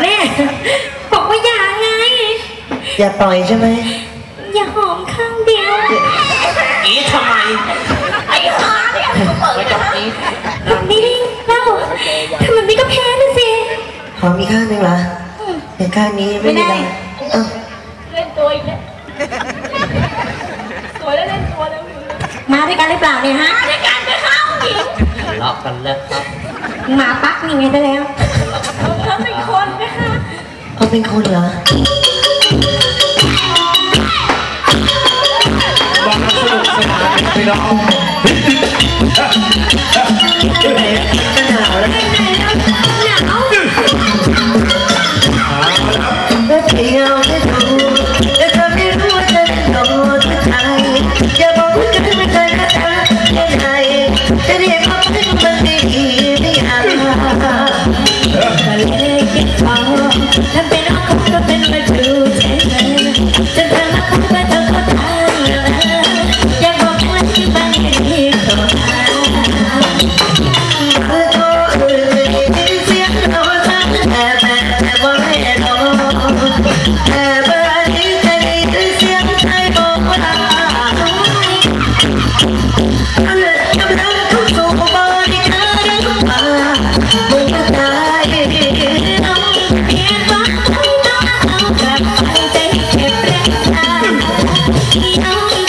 แม่บอกว่าอย่าไง อย่าต่อยใช่ไหม อย่าหอมข้างเดียวอีทำไมไอ้หอมไม่ต้องอีนี่เล่าทำไมไม่ก็แพ้นะสิหอมมีข้างหนึ่งเหรอแต่ข้างนี้ไม่ได้เล่นตัวอีกแล้ว มาด้วยกันหรือเปล่าเนี่ยฮะ ด้วยกันไปเข้าหญิงทะเลาะกันแล้วครับมาปักนี่ไงซะแล้ว เขาเป็นคนไหมคะเขาเป็นคนเหรอบังสนุกสนานไปน้อง ก็หนาวแล้ว Yeah.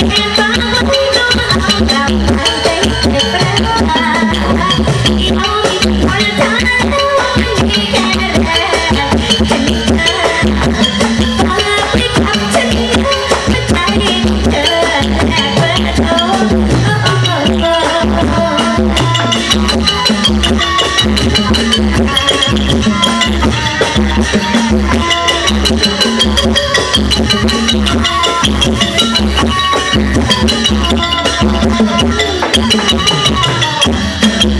Thank you. Thank you.